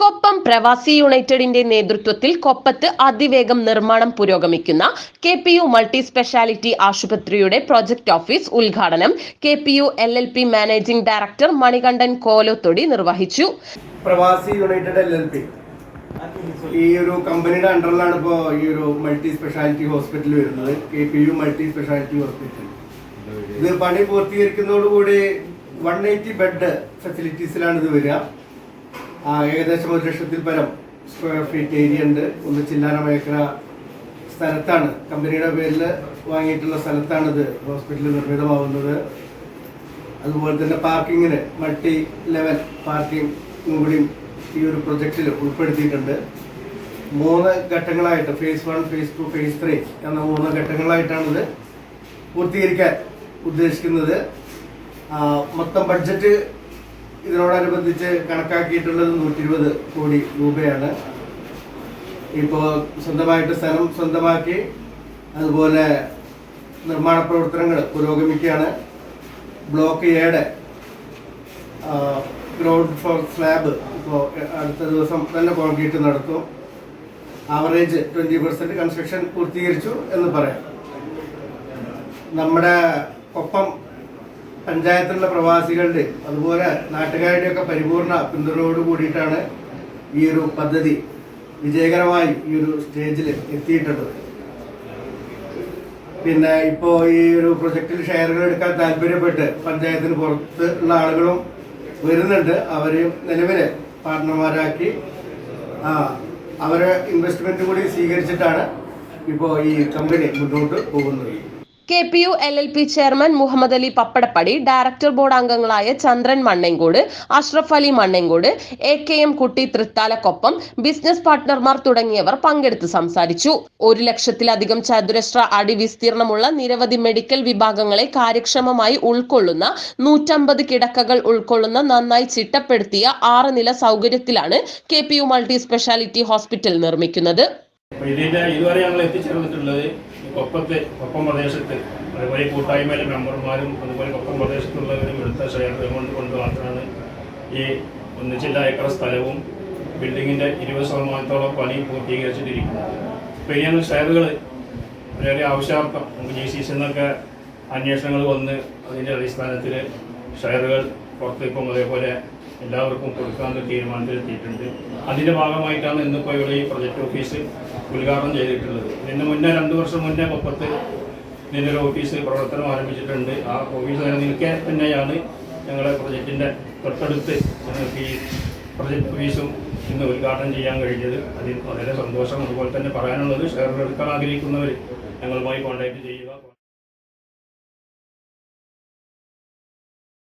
കൊപ്പം പ്രവാസി യുണൈറ്റഡിന്റെ നേതൃത്വത്തിൽ കൊപ്പത്ത് അതിവേഗം നിർമ്മാണം പുരോഗമിക്കുന്ന K P U multi speciality ആശുപത്രിയുടെ പ്രൊജക്ട് ഓഫീസ് ഉദ്ഘാടനം K P U L L P managing director Manikandan Kolothodi നിർവഹിച്ചു. പ്രവാസി യുണൈറ്റഡ് എൽ എൽ പി. ഈ ഒരു കമ്പനിയുടെ അണ്ടറിലാണ് ഇപ്പോൾ ഈ ഒരു മൾട്ടി സ്പെഷ്യാലിറ്റി ഹോസ്പിറ്റൽ വരുന്നത്. K P U multi speciality hospital. ഇത് പണി പൂർത്തീകരിക്കുന്നതോടുകൂടി വൺ എയ്റ്റി ബെഡ് ഫെസിലിറ്റീസിലാണ് ഇത് വരിക. ഏകദേശം ഒരു ലക്ഷത്തിൽ പരം സ്ക്വയർ ഫീറ്റ് ഏരിയ ഉണ്ട്. ഒന്ന് ചില്ലാന മേഖല സ്ഥലത്താണ്. കമ്പനിയുടെ പേരിൽ വാങ്ങിയിട്ടുള്ള സ്ഥലത്താണിത് ഹോസ്പിറ്റൽ നിർമ്മിതമാവുന്നത്. അതുപോലെ തന്നെ പാർക്കിങ്ങിന് മൾട്ടി ലെവൽ പാർക്കിംഗ് കൂടിയും ഈ ഒരു പ്രൊജക്റ്റിൽ ഉൾപ്പെടുത്തിയിട്ടുണ്ട്. മൂന്ന് ഘട്ടങ്ങളായിട്ട് phase one phase two phase three എന്ന മൂന്ന് ഘട്ടങ്ങളായിട്ടാണ് ഇത് പൂർത്തീകരിക്കാൻ ഉദ്ദേശിക്കുന്നത്. മൊത്തം ബഡ്ജറ്റ് ഇതിനോടനുബന്ധിച്ച് കണക്കാക്കിയിട്ടുള്ളത് നൂറ്റി ഇരുപത് കോടി രൂപയാണ്. ഇപ്പോൾ സ്വന്തമായിട്ട് സ്ഥലം സ്വന്തമാക്കി അതുപോലെ നിർമ്മാണ പ്രവർത്തനങ്ങൾ പുരോഗമിക്കുകയാണ്. ബ്ലോക്ക് എയുടെ ഗ്രൗണ്ട് ഫ്ലോർ സ്ലാബ് ഇപ്പോൾ അടുത്ത ദിവസം തന്നെ കോൺക്രീറ്റ് നടത്തും. ആവറേജ് ട്വന്റി പെർസെന്റ് കൺസ്ട്രക്ഷൻ പൂർത്തീകരിച്ചു എന്ന് പറയാം. നമ്മുടെ ഒപ്പം പഞ്ചായത്തിലുള്ള പ്രവാസികളുടെ അതുപോലെ നാട്ടുകാരുടെ ഒക്കെ പരിപൂർണ പിന്തുണയോട് കൂടിയിട്ടാണ് ഈ ഒരു പദ്ധതി വിജയകരമായി ഈ ഒരു സ്റ്റേജിൽ എത്തിയിട്ടുള്ളത്. പിന്നെ ഇപ്പോൾ ഈ ഒരു പ്രൊജക്റ്റിൽ ഷെയറുകൾ എടുക്കാൻ താല്പര്യപ്പെട്ട് പഞ്ചായത്തിന് പുറത്ത് ഉള്ള ആളുകളും വരുന്നുണ്ട്. അവരെയും നിലവിൽ പാർട്ട്ണർമാരാക്കി ആ അവരെ ഇൻവെസ്റ്റ്മെന്റ് കൂടി സ്വീകരിച്ചിട്ടാണ് ഇപ്പോൾ ഈ കമ്പനി മുന്നോട്ട് പോകുന്നത്. K P U L L P chairman Muhammad Ali Pappadappadi director board അംഗങ്ങളായ Chandran Mannenkode Ashraf Ali Mannenkode A K M Kutty തൃത്താലക്കൊപ്പം business പാർട്ട്ണർമാർ തുടങ്ങിയവർ പങ്കെടുത്ത് സംസാരിച്ചു. ഒരു ലക്ഷത്തിലധികം ചതുരശ്ര അടി വിസ്തീർണമുള്ള നിരവധി മെഡിക്കൽ വിഭാഗങ്ങളെ കാര്യക്ഷമമായി ഉൾക്കൊള്ളുന്ന നൂറ്റമ്പത് കിടക്കകൾ ഉൾക്കൊള്ളുന്ന നന്നായി ചിട്ടപ്പെടുത്തിയ ആറ് നില സൗകര്യത്തിലാണ് K P U multi speciality hospital നിർമ്മിക്കുന്നത്. ഇതുവരെ ഞങ്ങൾ എത്തിച്ചേർന്നിട്ടുള്ളത് കൊപ്പത്ത് കൊപ്പം പ്രദേശത്ത് അതുപോലെ കൂട്ടായ്മയിലെ മെമ്പർമാരും അതുപോലെ കൊപ്പം പ്രദേശത്തുള്ളവരും എടുത്ത ഷെയർ കൊണ്ട് മാത്രമാണ് ഈ ഒന്നിച്ചില്ല ഏക്കർ സ്ഥലവും ബിൽഡിങ്ങിന്റെ ഇരുപത് ശതമാനത്തോളം പണി പൂർത്തീകരിച്ചിട്ടിരിക്കുന്നത്. അപ്പോൾ ഇനി ഷെയറുകൾ വളരെ ആവശ്യാർത്ഥം നമുക്ക് ജി സി സിന്നൊക്കെ അന്വേഷണങ്ങൾ വന്ന് അതിന്റെ അടിസ്ഥാനത്തിൽ ഷെയറുകൾ പുറത്തേക്കും അതേപോലെ എല്ലാവർക്കും കൊടുക്കാമെന്ന് തീരുമാനത്തിലെത്തിയിട്ടുണ്ട് അതിന്റെ ഭാഗമായിട്ടാണ് ഇന്നിപ്പോൾ ഇവിടെ ഈ പ്രൊജക്ട് ഓഫീസ് ഉദ്ഘാടനം ചെയ്തിട്ടുള്ളത്. ഇതിന് മുന്നേ രണ്ട് വർഷം മുന്നേ കൊപ്പത്ത് ഇതിന്റെ ഓഫീസ് പ്രവർത്തനം ആരംഭിച്ചിട്ടുണ്ട്. ആ ഓഫീസ് നിലനിൽക്കെ തന്നെയാണ് ഞങ്ങളെ പ്രൊജക്റ്റിന്റെ തൊട്ടടുത്ത് ഞങ്ങൾക്ക് ഈ പ്രൊജക്ട് ഓഫീസും ഇന്ന് ഉദ്ഘാടനം ചെയ്യാൻ കഴിഞ്ഞത്. അതിൽ വളരെ സന്തോഷം. അതുപോലെ തന്നെ പറയാനുള്ളത് ഷെയർ എടുക്കാൻ ആഗ്രഹിക്കുന്നവർ ഞങ്ങളുമായി കോൺടാക്ട് ചെയ്യുക.